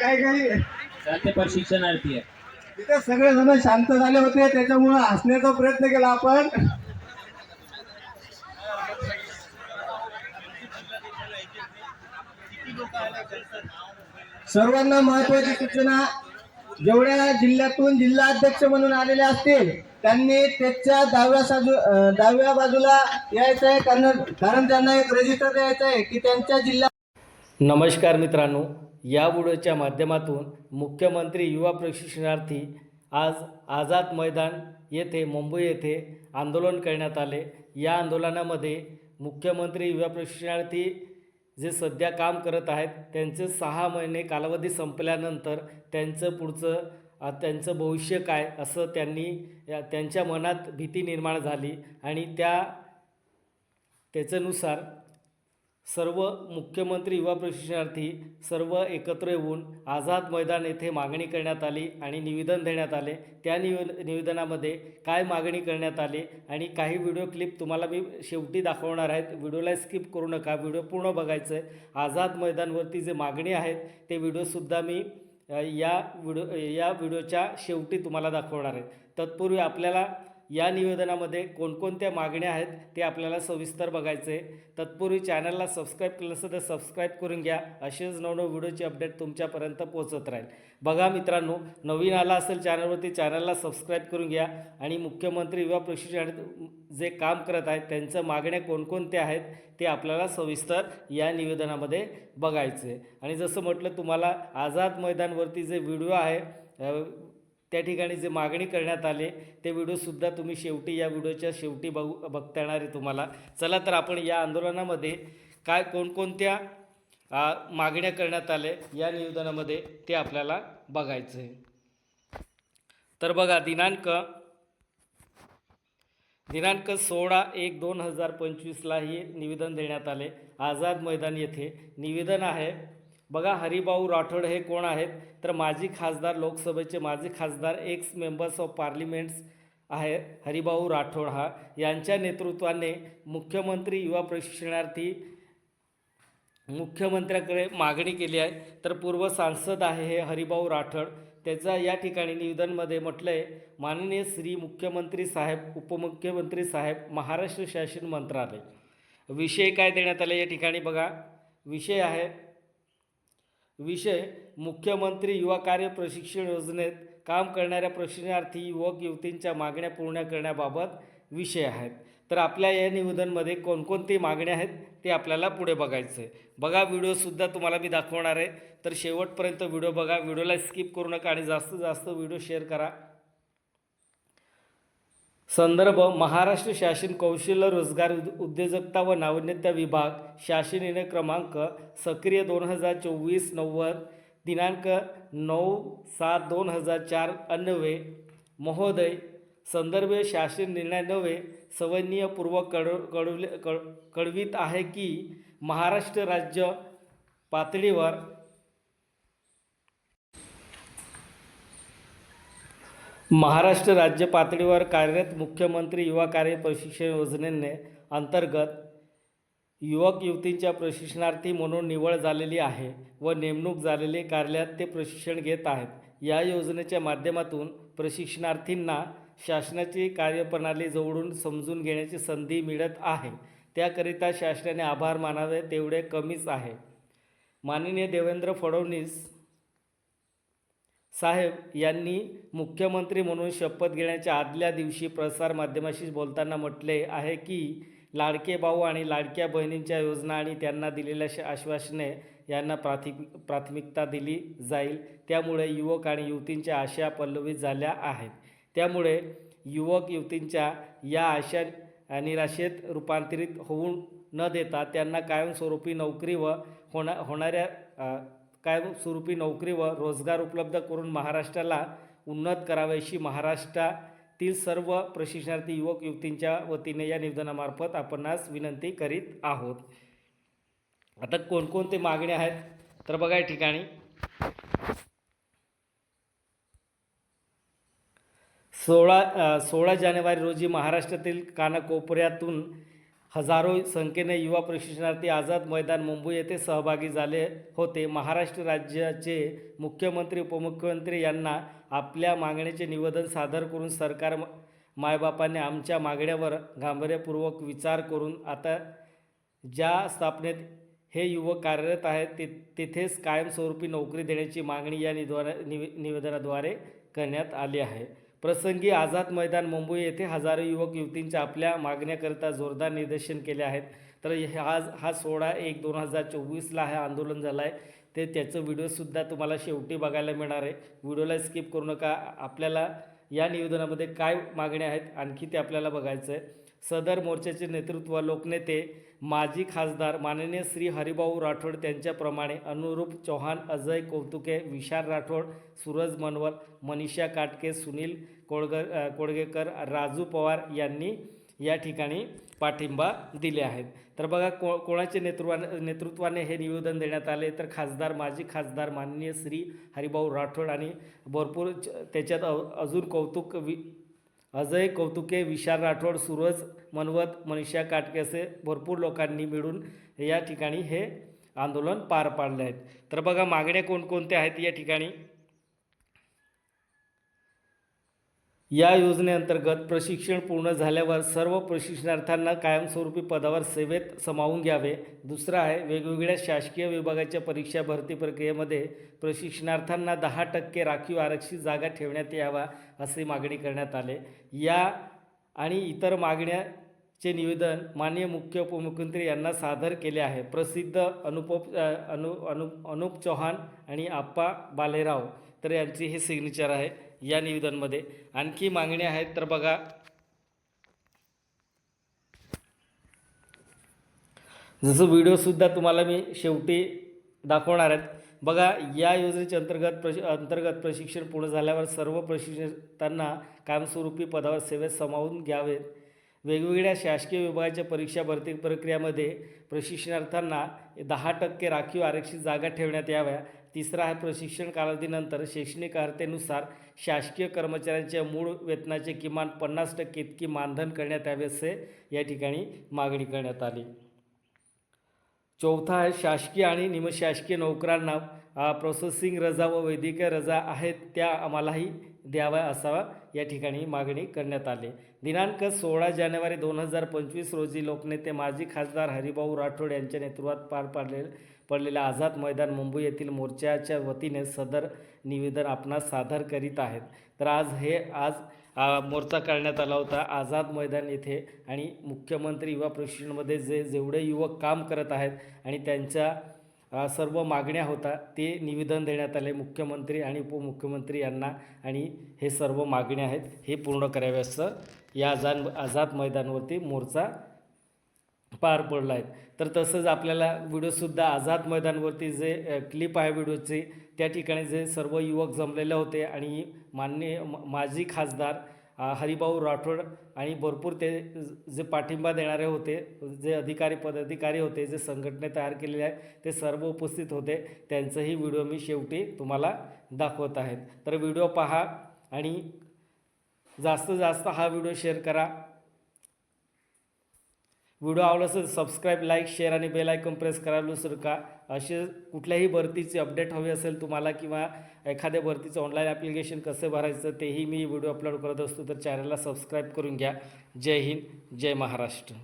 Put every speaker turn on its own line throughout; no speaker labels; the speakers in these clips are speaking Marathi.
काही काही
चालते प्रशिक्षणार्थी आहे.
तिथे सगळे जण शांत झाले होते त्याच्यामुळे हसण्याचा प्रयत्न केला आपण. सर्वांना महत्वाची सूचना जेवढ्या जिल्ह्यातून जिल्हा अध्यक्ष म्हणून आलेले असतील त्यांनी त्याच्या दहाव्या साजू दहाव्या बाजूला यायचं आहे कारण कारण त्यांना एक रजिस्टर द्यायचं आहे की त्यांच्या जिल्हा
नमस्कार मित्रांनो या व्हिडिओच्या माध्यमातून मुख्यमंत्री युवा प्रशिक्षणार्थी आज आझाद मैदान येथे मुंबई येथे आंदोलन करण्यात आले. या आंदोलनामध्ये मुख्यमंत्री युवा प्रशिक्षणार्थी जे सध्या काम करत आहेत त्यांचे सहा महिने कालावधी संपल्यानंतर त्यांचं पुढचं त्यांचं भविष्य काय असं त्यांनी या- त्यांच्या मनात भीती निर्माण झाली आणि त्या त्याच्यानुसार सर्व मुख्यमंत्री युवा प्रशिक्षणार्थी सर्व एकत्र येऊन आझाद मैदान येथे मागणी करण्यात आली आणि निवेदन देण्यात आले. त्या निवे निवेदनामध्ये काय मागणी करण्यात आली आणि काही व्हिडिओ क्लिप तुम्हाला मी शेवटी दाखवणार आहेत. व्हिडिओला स्किप करू नका. व्हिडिओ पूर्ण बघायचं आहे. आझाद मैदानवरती जे मागणी आहेत ते व्हिडिओसुद्धा मी या व्हिडिओ या व्हिडिओच्या शेवटी तुम्हाला दाखवणार आहे. तत्पूर्वी आपल्याला या निवेदनामध्ये कोणकोणत्या मागण्या आहेत ते आपल्याला सविस्तर बघायचे आहे. तत्पूर्वी चॅनलला सबस्क्राईब केलं असेल तर सबस्क्राईब करून घ्या. असेच नवनव व्हिडिओची अपडेट तुमच्यापर्यंत पोहोचत राहील. बघा मित्रांनो नवीन आला असेल चॅनलवरती चॅनलला सबस्क्राईब करून घ्या. आणि मुख्यमंत्री युवा प्रशिक्षण जे काम करत आहेत त्यांच्या मागण्या कोणकोणत्या आहेत ते आपल्याला सविस्तर या निवेदनामध्ये बघायचे आणि जसं म्हटलं तुम्हाला आझाद मैदानवरती जे व्हिडिओ आहे त्या ठिकाणी जे मागणी करण्यात आले ते व्हिडिओसुद्धा तुम्ही शेवटी या व्हिडिओच्या शेवटी बघू बघता येणार आहे तुम्हाला. चला तर आपण या आंदोलनामध्ये काय कोणकोणत्या मागण्या करण्यात आल्या या निवेदनामध्ये ते आपल्याला बघायचं आहे तर बघा दिनांक दिनांक सोळा एक दोन हजार पंचवीसला हे निवेदन देण्यात आले. आझाद मैदान येथे निवेदन आहे. बघा हरिभाऊ राठोड हे कोण आहेत? तर माजी खासदार लोकसभेचे माजी खासदार एक्स मेंबर्स ऑफ पार्लिमेंट्स आहे हरिभाऊ राठोड हा. यांच्या नेतृत्वाने मुख्यमंत्री युवा प्रशिक्षणार्थी मुख्यमंत्र्याकडे मागणी केली आहे. तर पूर्व सांसद आहे हे हरिभाऊ राठोड. त्याचा या ठिकाणी निवेदनमध्ये म्हटलं आहे माननीय श्री मुख्यमंत्री साहेब उपमुख्यमंत्री साहेब महाराष्ट्र शासन मंत्रालय. विषय काय देण्यात आले या ठिकाणी बघा. विषय आहे विषय मुख्यमंत्री युवा कार्य प्रशिक्षण योजनेत काम करणाऱ्या प्रशिक्षणार्थी युवक युवतींच्या मागण्या पूर्ण करण्याबाबत विषय आहेत. तर आपल्या या निवेदनमध्ये कोणकोणती मागण्या आहेत ते आपल्याला पुढे बघायचं आहे बघा व्हिडिओसुद्धा तुम्हाला मी दाखवणार आहे. तर शेवटपर्यंत व्हिडिओ बघा व्हिडिओला स्किप करू नका आणि जास्तीत जास्त व्हिडिओ शेअर करा. संदर्भ महाराष्ट्र शासन कौशल्य रोजगार उद- उद्योजकता व नाविन्यता विभाग शासन निर्णय क्रमांक सक्रिय दोन हजार चोवीस नव्वद दिनांक नऊ सात दोन हजार चार अन्वये महोदय संदर्भ शासन निर्णय नव्हे सवनीयपूर्वक कळ कळवले कळ कळवित आहे की महाराष्ट्र राज्य पातळीवर महाराष्ट्र राज्य पातळीवर कार्यरत मुख्यमंत्री युवा कार्य प्रशिक्षण योजनेने अंतर्गत युवक युवतींच्या प्रशिक्षणार्थी म्हणून निवड झालेली आहे व नेमणूक झालेले कार्यालयात ते प्रशिक्षण घेत आहेत. या योजनेच्या माध्यमातून प्रशिक्षणार्थींना शासनाची कार्यप्रणाली जवळून समजून घेण्याची संधी मिळत आहे. त्याकरिता शासनाने आभार मानावे तेवढे कमीच आहे. माननीय देवेंद्र फडणवीस साहेब यांनी मुख्यमंत्री म्हणून शपथ घेण्याच्या आदल्या दिवशी प्रसारमाध्यमाशी बोलताना म्हटले आहे की लाडके भाऊ आणि लाडक्या बहिणींच्या योजना आणि त्यांना दिलेल्या श आश्वासने यांना प्राथिक प्राथमिकता दिली जाईल. त्यामुळे युवक आणि युवतींच्या आशा पल्लवित झाल्या आहेत. त्यामुळे युवक युवतींच्या या आशा निराशेत रूपांतरित होऊ न देता त्यांना कायमस्वरूपी नोकरी व होणा होणाऱ्या कायमस्वरूपी नोकरी व रोजगार उपलब्ध करून महाराष्ट्राला उन्नत करावयाची महाराष्ट्रातील सर्व प्रशिक्षणार्थी युवक युवतींच्या वतीने या निवेदनामार्फत आपणास विनंती करीत आहोत. आता कोणकोणते मागण्या आहेत? तर बघा या ठिकाणी. सोळा सोळा जानेवारी रोजी महाराष्ट्रातील कानाकोपऱ्यातून हजारो संख्येने युवा प्रशिक्षणार्थी आझाद मैदान मुंबई येथे सहभागी झाले होते. महाराष्ट्र राज्याचे मुख्यमंत्री उपमुख्यमंत्री यांना आपल्या मागणीचे निवेदन सादर करून सरकार मायबापाने आमच्या मागण्यावर गांभीर्यपूर्वक विचार करून आता ज्या स्थापनेत हे युवक कार्यरत आहेत ते तिथेच कायमस्वरूपी नोकरी देण्याची मागणी या निद्वारा निवे निवेदनाद्वारे करण्यात आली आहे. प्रसंगी आझाद मैदान मुंबई येथे हजारो युवक युवतींच्या आपल्या मागण्याकरिता जोरदार निदर्शन केले आहेत. तर हा आज हा सोळा एक दोन हजार चोवीसला हे आंदोलन झालं आहे ते त्याचं व्हिडिओसुद्धा तुम्हाला शेवटी बघायला मिळणार आहे. व्हिडिओला स्किप करू नका. आपल्याला या निवेदनामध्ये काय मागण्या आहेत आणखी ते आपल्याला बघायचं आहे सदर मोर्चाचे नेतृत्व लोकनेते माजी खासदार माननीय श्री हरिभाऊ राठोड त्यांच्याप्रमाणे अनुरूप चौहान अजय कौतुके विशाल राठोड सूरज मनवर मनीषा काटके सुनील कोळगर कोळगेकर कोडगेकर राजू पवार यांनी या ठिकाणी पाठिंबा दिले आहेत. तर बघा को कोणाच्या नेतृत्वाने नेतृत्वाने हे निवेदन देण्यात आले? तर खासदार माजी खासदार माननीय श्री हरिभाऊ राठोड आणि भरपूर च- त्याच्यात अ- अजून कौतुक वि अजय कौतुके विशाल राठोड सूरज मनवत मनीषा काटके असे भरपूर लोकांनी मिळून या ठिकाणी हे आंदोलन पार पाडले आहेत. तर बघा मागण्या कोणकोणत्या आहेत या ठिकाणी? या योजनेअंतर्गत प्रशिक्षण पूर्ण झाल्यावर सर्व प्रशिक्षणार्थ्यांना कायमस्वरूपी पदावर सेवेत समावून घ्यावे. दुसरं आहे वेगवेगळ्या शासकीय विभागाच्या परीक्षा भरती प्रक्रियेमध्ये प्रशिक्षणार्थ्यांना दहा टक्के राखीव आरक्षित जागा ठेवण्यात यावा असे मागणी करण्यात आले. या आणि इतर मागण्याचे निवेदन माननीय मुख्य उपमुख्यमंत्री यांना सादर केले आहे. प्रसिद्ध अनुप अनु अनु अनुप चौहान आणि आप्पा बालेराव तर यांची हे सिग्नेचर आहे या निवेदनमध्ये. आणखी मागण्या आहेत तर बघा. जसं व्हिडिओसुद्धा तुम्हाला मी शेवटी दाखवणार आहेत बघा या योजनेच्या अंतर्गत प्रश अंतर्गत प्रशिक्षण पूर्ण झाल्यावर सर्व प्रशिक्षितांना कायमस्वरूपी पदावर सेवेत समावून घ्यावेत. वेगवेगळ्या शासकीय विभागाच्या परीक्षा भरती प्रक्रियामध्ये प्रशिक्षणार्थ्यांना दहा टक्के राखीव आरक्षित जागा ठेवण्यात याव्या. तिसरा आहे प्रशिक्षण कालावधीनंतर शैक्षणिक अर्हतेनुसार शासकीय कर्मचाऱ्यांच्या मूळ वेतनाचे किमान पन्नास टक्के इतकी मानधन करण्यात यावे असे या ठिकाणी मागणी करण्यात आली. चौथा आहे शासकीय आणि निमशासकीय नोकरांना प्रोसेसिंग रजा व वैद्यकीय रजा आहेत त्या आम्हालाही द्याव्या असावा. या ठिकाणी मागणी करण्यात आली. दिनांक सोळा जानेवारी दोन हजार पंचवीस रोजी लोकनेते माजी खासदार हरिभाऊ राठोड यांच्या नेतृत्वात पार पाडले पडलेल्या आझाद मैदान मुंबई येथील मोर्चाच्या वतीने सदर निवेदन आपणास सादर करीत आहेत. तर आज हे आज आ, मोर्चा काढण्यात आला होता. आझाद मैदान येथे आणि मुख्यमंत्री युवा प्रशिक्षणमध्ये जे जेवढे युवक काम करत आहेत आणि त्यांच्या सर्व मागण्या होता ते निवेदन देण्यात आले मुख्यमंत्री आणि उपमुख्यमंत्री यांना. आणि हे सर्व मागण्या आहेत हे पूर्ण करावे असं या आझाद आझाद मैदानवरती मोर्चा पार पडला आहे. तर तसंच आपल्याला व्हिडिओसुद्धा आझाद मैदानवरती जे क्लिप आहे व्हिडिओचे त्या ठिकाणी जे सर्व युवक जमलेले होते आणि माननीय माजी खासदार हरिभाऊ राठोड आणि भरपूर ते जे पाठिंबा देणारे होते जे अधिकारी पदाधिकारी होते जे संघटने तयार केलेले आहेत ते सर्व उपस्थित होते. त्यांचंही व्हिडिओ मी शेवटी तुम्हाला दाखवत आहेत तर व्हिडिओ पहा आणि जास्तीत जास्त हा व्हिडिओ शेअर करा. व्हिडिओ आवडला असेल सबस्क्राईब लाईक शेअर आणि बेल आयकॉन प्रेस करायला विसरू का. असे कुठल्याही भरतीची अपडेट हवी असेल तुम्हाला किंवा एखाद्या भरतीचं ऑनलाईन ॲप्लिकेशन कसं भरायचं तेही मी व्हिडिओ अपलोड करत असतो तर चॅनलला सबस्क्राईब करून घ्या. जय हिंद जय महाराष्ट्र.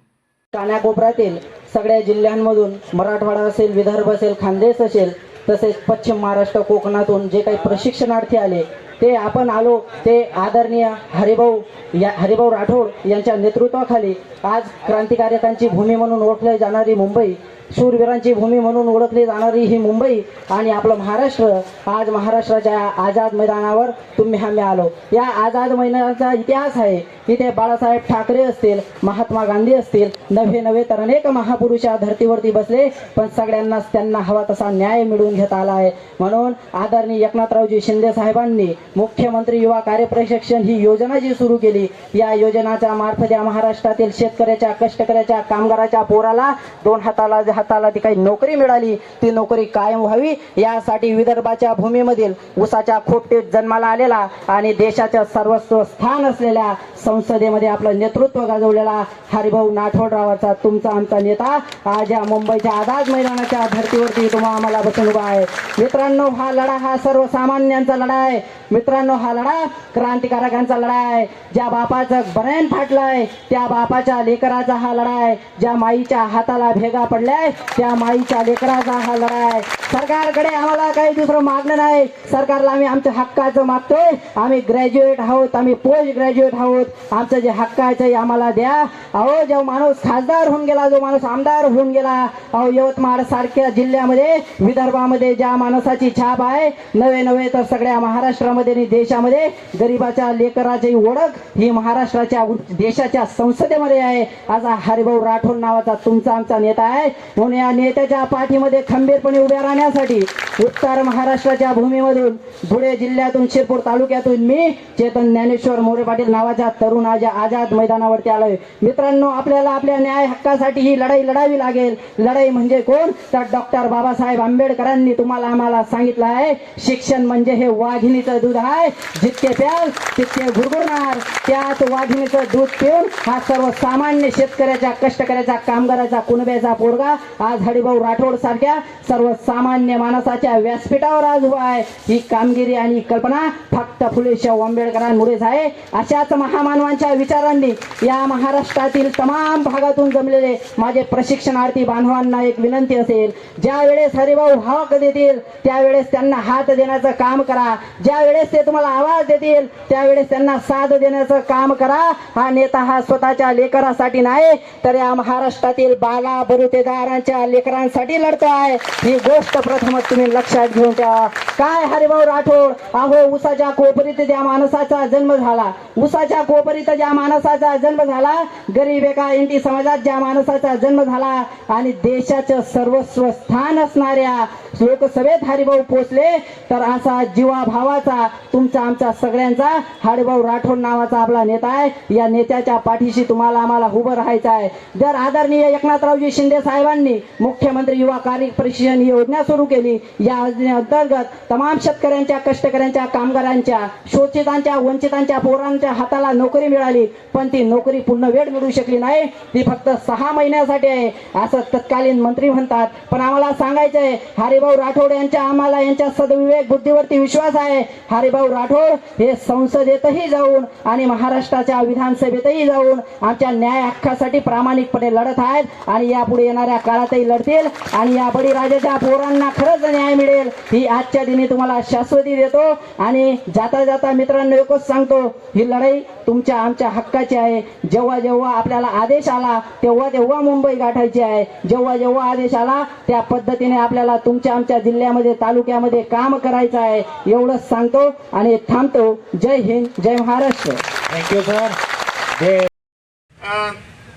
कानाकोपऱ्यातील सगळ्या जिल्ह्यांमधून मराठवाडा असेल विदर्भ असेल खानदेश असेल तसेच पश्चिम महाराष्ट्र कोकणातून जे काही प्रशिक्षणार्थी आले ते आपण आलो ते आदरणीय हरिभाऊ या हरिभाऊ राठोड यांच्या नेतृत्वाखाली आज क्रांतिकारकांची भूमी म्हणून ओळखली जाणारी मुंबई शूरवीरांची भूमी म्हणून ओळखली जाणारी ही मुंबई आणि आपलं महाराष्ट्र आज महाराष्ट्राच्या आझाद मैदानावर तुम्ही हा आलो. या आझाद मैदानाचा इतिहास आहे. इथे बाळासाहेब ठाकरे असतील महात्मा गांधी असतील नवे नवे तर अनेक महापुरुष या धर्तीवरती बसले पण सगळ्यांनाच त्यांना हवा तसा न्याय मिळवून घेता आला आहे. म्हणून आदरणीय एकनाथरावजी शिंदे साहेबांनी मुख्यमंत्री युवा कार्यप्रशिक्षण ही योजना जी सुरू केली या योजनाच्या मार्फत या महाराष्ट्रातील शेतकऱ्याच्या कष्टकऱ्याच्या कामगाराच्या पोराला दोन हाताला हाताला ती काही नोकरी मिळाली ती नोकरी कायम व्हावी यासाठी विदर्भाच्या भूमीमधील उसाच्या खोपटीत जन्माला आलेला आणि देशाच्या सर्वस्व स्थान असलेल्या संसदेमध्ये आपलं नेतृत्व गाजवलेला हरिभाऊ नाठोडरावाचा तुमचा आमचा नेता. आज या मुंबईच्या आझाद मैदानाच्या धर्तीवरती तुम्हा आम्हाला बसून उभा आहे. मित्रांनो हा लढा हा सर्वसामान्यांचा लढा आहे. मित्रांनो हा लढा क्रांतिकारकांचा लढा आहे. ज्या बापाचं बरेन फाटलंय त्या बापाच्या लेकराचा हा लढा आहे. ज्या माईच्या हाताला भेगा पडलाय त्या माईच्या लेकराचा हा लढा आहे. सरकारकडे आम्हाला काही दुसरं मागणं नाही. सरकारला आम्ही आमच्या हक्काचं मागतोय. आम्ही ग्रॅज्युएट आहोत आम्ही पोस्ट ग्रॅज्युएट आहोत. आमचं जे हक्क आहे ते आम्हाला द्या. अहो जो माणूस खासदार होऊन गेला जो माणूस आमदार होऊन गेला अहो यवतमाळ सारख्या जिल्ह्यामध्ये विदर्भामध्ये ज्या माणसाची छाप आहे नवे नवे तर सगळ्या महाराष्ट्रामध्ये आणि देशामध्ये गरिबाच्या लेकराची ओळख ही महाराष्ट्राच्या देशाच्या संसदेमध्ये आहे. आज हरिभाऊ राठोड नावाचा तुमचा आमचा नेता आहे. म्हणून या नेत्याच्या पाठीमध्ये खंबीरपणे उभ्या राहण्यासाठी उत्तर महाराष्ट्राच्या भूमीमधून धुळे जिल्ह्यातून शिरपूर तालुक्यातून मी चेतन ज्ञानेश्वर मोरे पाटील नावाच्या तरुण आज आझाद मैदानावरती आलोय. मित्रांनो आपल्याला आपल्या न्याय हक्कासाठी ही लढाई लढावी लागेल. लढाई म्हणजे कोण? तर डॉक्टर बाबासाहेब आंबेडकरांनी तुम्हाला आम्हाला सांगितलं आहे शिक्षण म्हणजे हे वाघिणीचं दूध आहे. जितके प्याल तितके गुरगुरणार त्याच वाघिणीचं दूध पिऊन हा सर्वसामान्य शेतकऱ्याच्या कष्टकऱ्याचा कामगाराचा कुणब्याचा पोरगा आज हरिभाऊ राठोड सारख्या सर्वसामान्य माणसाच्या व्यासपीठावर आज उभा आहे. ही कामगिरी आणि कल्पना फक्त फुले शाहू आंबेडकरांमुळेच आहे. अशाच महामानवांच्या विचारांनी या महाराष्ट्रातील तमाम भागातून जमलेले माझे प्रशिक्षणार्थी बांधवांना एक विनंती असेल. ज्या वेळेस हरिभाऊ हक देतील त्यावेळेस त्यांना हात देण्याचं काम करा. ज्या वेळेस ते तुम्हाला आवाज देतील त्यावेळेस त्यांना साथ देण्याचं काम करा. हा नेता हा स्वतःच्या लेकरासाठी नाही तर या महाराष्ट्रातील बाला बरुतेदारांच्या लेकरांसाठी लढतो आहे. ही गोष्ट प्रथमच तुम्ही लक्षात घेऊन ठेवा. काय हरिभाऊ राठोड? अहो उसाच्या कोपरीत त्या माणसाचा जन्म झाला. उसाच्या कोपरीत ज्या माणसाचा जन्म झाला गरीब एका इंटी समाजात ज्या माणसाचा जन्म झाला आणि देशाचं सर्वस्व स्थान असणाऱ्या लोकसभेत हरिभाऊ पोचले. तर असा जीवा भावाचा तुमचा आमचा सगळ्यांचा हरिभाऊ राठोड नावाचा आपला नेता आहे. या नेत्याच्या पाठीशी तुम्हाला आम्हाला उभं राहायचं आहे. जर आदरणीय एकनाथरावजी शिंदे साहेबांनी मुख्यमंत्री युवा कार्य प्रशिक्षण योजना सुरू केली या योजनेअंतर्गत तमाम शेतकऱ्यांच्या कष्टकऱ्यांच्या कामगारांच्या शोषितांच्या वंचितांच्या पोरांच्या हाताला नोकरी मिळाली पण ती नोकरी पूर्ण वेळ मिळू शकली नाही. ती फक्त सहा महिन्यासाठी आहे असं तत्कालीन मंत्री म्हणतात. पण आम्हाला सांगायचं आहे हरिभाऊ हरिभाऊ राठोड यांच्या आम्हाला यांच्या सदविवेक बुद्धीवरती विश्वास आहे. हरिभाऊ राठोड हे संसदेतही जाऊन आणि महाराष्ट्राच्या विधानसभेतही जाऊन आमच्या न्याय हक्कासाठी प्रामाणिकपणे लढत आहेत आणि यापुढे येणाऱ्या काळातही लढतील आणि या बळीराजाच्या पोरांना खरंच न्याय मिळेल. ही आजच्या दिनी तुम्हाला शाश्वती देतो आणि जाता जाता मित्रांनो एकच सांगतो ही लढाई तुमच्या आमच्या हक्काची आहे. जेव्हा जेव्हा आपल्याला आदेश आला तेव्हा तेव्हा मुंबई गाठायची आहे. जेव्हा जेव्हा आदेश आला त्या पद्धतीने आपल्याला तुमच्या आमच्या जिल्ह्यामध्ये तालुक्यामध्ये काम करायचं आहे एवढंच सांगतो आणि थांबतो. जय हिंद जय महाराष्ट्र.
थँक्यू सर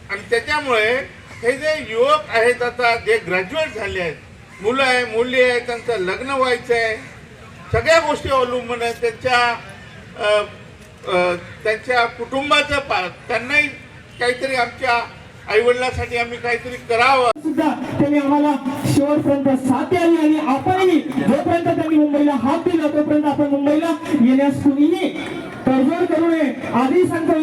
आणि त्याच्यामुळे हे जे युवक आहेत आता जे ग्रॅज्युएट झाले आहेत मुलं आहे मुली आहे त्यांचं लग्न व्हायचं आहे सगळ्या गोष्टी अवलंबून आहेत. त्यांच्या त्यांच्या कुटुंबाचं पा त्यांनाही काहीतरी आमच्या आईवडिलांसाठी आम्ही काहीतरी करावं.
सुद्धा त्यांनी आम्हाला शेवटपर्यंत साथ द्यावी आणि आपणही जोपर्यंत त्यांनी मुंबईला हात दिला तोपर्यंत आपण मुंबईला येण्यास कुणीही तडजोड करू नये. आधी सांगतो